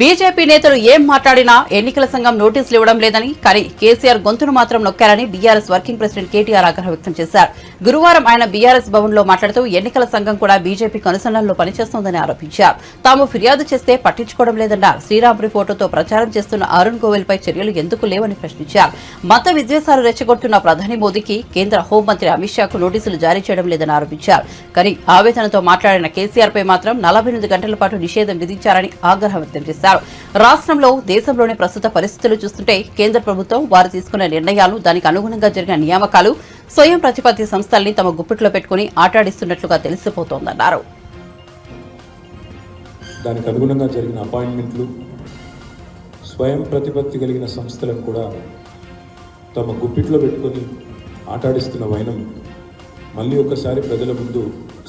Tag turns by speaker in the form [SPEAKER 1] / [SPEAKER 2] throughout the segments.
[SPEAKER 1] BJP నేతలు ఏం మాట్లాడినా ఎన్నికల సంఘం నోటీసులు ఇవ్వడం లేదని కానీ కేసీఆర్ గొంతును మాత్రం నొక్కారని బీఆర్ఎస్ వర్కింగ్ ప్రెసిడెంట్ కేటీఆర్ ఆగ్రహం వ్యక్తం చేశారు. గురువారం ఆయన బీఆర్ఎస్ భవన్లో మాట్లాడుతూ ఎన్నికల సంఘం కూడా బీజేపీ కనుసన్నల్లో పనిచేస్తోందని ఆరోపించారు. తాము ఫిర్యాదు చేస్తే పట్టించుకోవడం లేదన్నారు. శ్రీరాముడి ఫోటోతో ప్రచారం చేస్తున్న అరుణ్ గోవెల్ పై చర్యలు ఎందుకు లేవని ప్రశ్నించారు. మత విద్వేషాలు రెచ్చగొడుతున్న ప్రధాని మోదీకి కేంద్ర హోంమంత్రి అమిత్ షాకు నోటీసులు జారీ చేయడం లేదని ఆరోపించారు. కానీ ఆవేదనతో మాట్లాడిన కేసీఆర్ పై మాత్రం నలభై ఎనిమిది గంటల పాటు నిషేధం విధించారని ఆగ్రహం వ్యక్తం చేశారు. రాష్ట్రంలో దేశంలోని ప్రస్తుత పరిస్థితులు చూస్తుంటే కేంద్ర ప్రభుత్వం వారు తీసుకున్న నిర్ణయాలు దానికి అనుగుణంగా జరిగిన నియామకాలు స్వయం ప్రతిపత్తి సంస్థల్ని తమ గుప్పిట్లో పెట్టుకుని ఆటాడిస్తున్నట్లుగా తెలిసిపోతోందన్నారు.
[SPEAKER 2] దానికి అనుగుణంగా జరిగిన అపాయింట్మెంట్లు స్వయం ప్రతిపత్తి కలిగిన సంస్థలను కూడా తమ గుప్పిట్లో పెట్టుకొని ఆటాడిస్తున్న వైనం మళ్ళీ ఒకసారి ప్రజల ముందు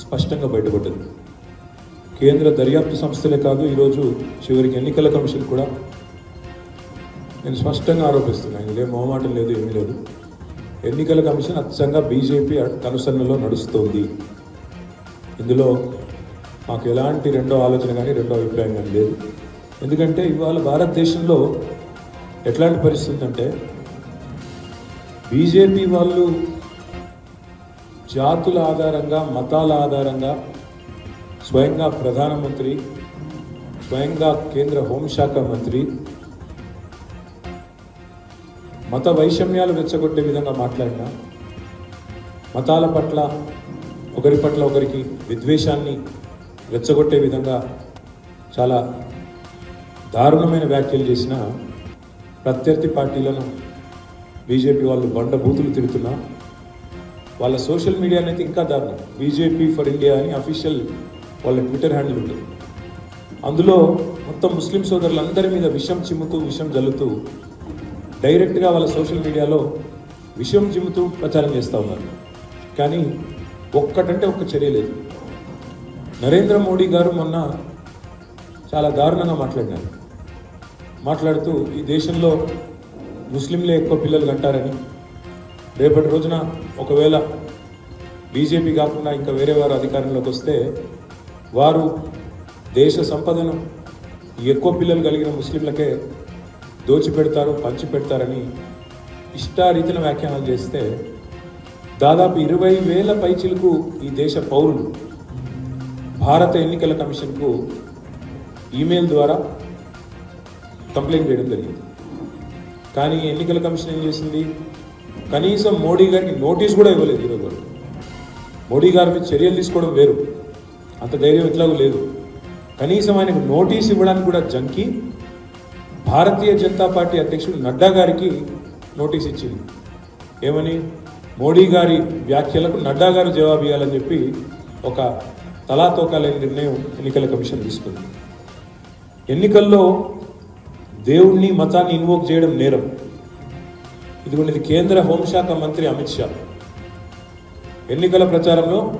[SPEAKER 2] స్పష్టంగా బయటపడ్డది. కేంద్ర దర్యాప్తు సంస్థలే కాదు ఈరోజు చివరికి ఎన్నికల కమిషన్ కూడా నేను స్పష్టంగా ఆరోపిస్తున్నాను ఇదే మొహమాటం లేదు ఏమీ లేదు. ఎన్నికల కమిషన్ అచ్చంగా బీజేపీ అనుసరణలో నడుస్తోంది. ఇందులో మాకు ఎలాంటి రెండో ఆలోచన కానీ రెండో అభిప్రాయం కానీ లేదు. ఎందుకంటే ఇవాళ భారతదేశంలో ఎట్లాంటి పరిస్థితి అంటే బీజేపీ వాళ్ళు జాతుల ఆధారంగా మతాల ఆధారంగా స్వయంగా ప్రధానమంత్రి స్వయంగా కేంద్ర హోంశాఖ మంత్రి మత వైషమ్యాలు రెచ్చగొట్టే విధంగా మాట్లాడినా మతాల పట్ల ఒకరి పట్ల ఒకరికి విద్వేషాన్ని రెచ్చగొట్టే విధంగా చాలా దారుణమైన వ్యాఖ్యలు చేసిన ప్రత్యర్థి పార్టీలను బీజేపీ వాళ్ళు బండ బూతులు తిడుతున్నా వాళ్ళ సోషల్ మీడియా అనేది ఇంకా దారుణం. బీజేపీ ఫర్ ఇండియా అని అఫీషియల్ వాళ్ళ ట్విట్టర్ హ్యాండిల్ ఉంటుంది. అందులో మొత్తం ముస్లిం సోదరులందరి మీద విషం చిమ్ముతూ విషం జల్లుతూ డైరెక్ట్గా వాళ్ళ సోషల్ మీడియాలో విషయం చిమ్ముతూ ప్రచారం చేస్తూ ఉన్నారు. కానీ ఒక్కటంటే ఒక్క చర్య లేదు. నరేంద్ర మోడీ గారు మొన్న చాలా దారుణంగా మాట్లాడినారు. మాట్లాడుతూ ఈ దేశంలో ముస్లింలే ఎక్కువ పిల్లలు కంటారని. రేపటి రోజున ఒకవేళ బీజేపీ కాకుండా ఇంకా వేరే వారు అధికారంలోకి వస్తే వారు దేశ సంపదను ఎక్కువ పిల్లలు కలిగిన ముస్లింలకే దోచిపెడతారు పంచి పెడతారని ఇష్టారీతిన వ్యాఖ్యానాలు చేస్తే దాదాపు ఇరవై వేల పైచిలకు ఈ దేశ పౌరులు భారత ఎన్నికల కమిషన్కు ఈమెయిల్ ద్వారా కంప్లైంట్ చేయడం జరిగింది. కానీ ఎన్నికల కమిషన్ ఏం చేసింది? కనీసం మోడీ గారికి నోటీస్ కూడా ఇవ్వలేదు ఈరోజు మోడీ గారి మీద చర్యలు తీసుకోవడం వేరు. అంత ధైర్యం ఎట్లాగూ లేదు. కనీసం ఆయనకు నోటీస్ ఇవ్వడానికి కూడా జంకి భారతీయ జనతా పార్టీ అధ్యక్షుడు నడ్డా గారికి నోటీస్ ఇచ్చింది. ఏమని? మోడీ గారి వ్యాఖ్యలకు నడ్డా గారు జవాబు ఇవ్వాలని చెప్పి ఒక తలాతోకాలేని నిర్ణయం ఎన్నికల కమిషన్ తీసుకుంది. ఎన్నికల్లో దేవుణ్ణి మతాన్ని ఇన్వోక్ చేయడం నేరం. ఇదిగోండి కేంద్ర హోంశాఖ మంత్రి అమిత్ షా. ఎన్నికల ప్రచారంలో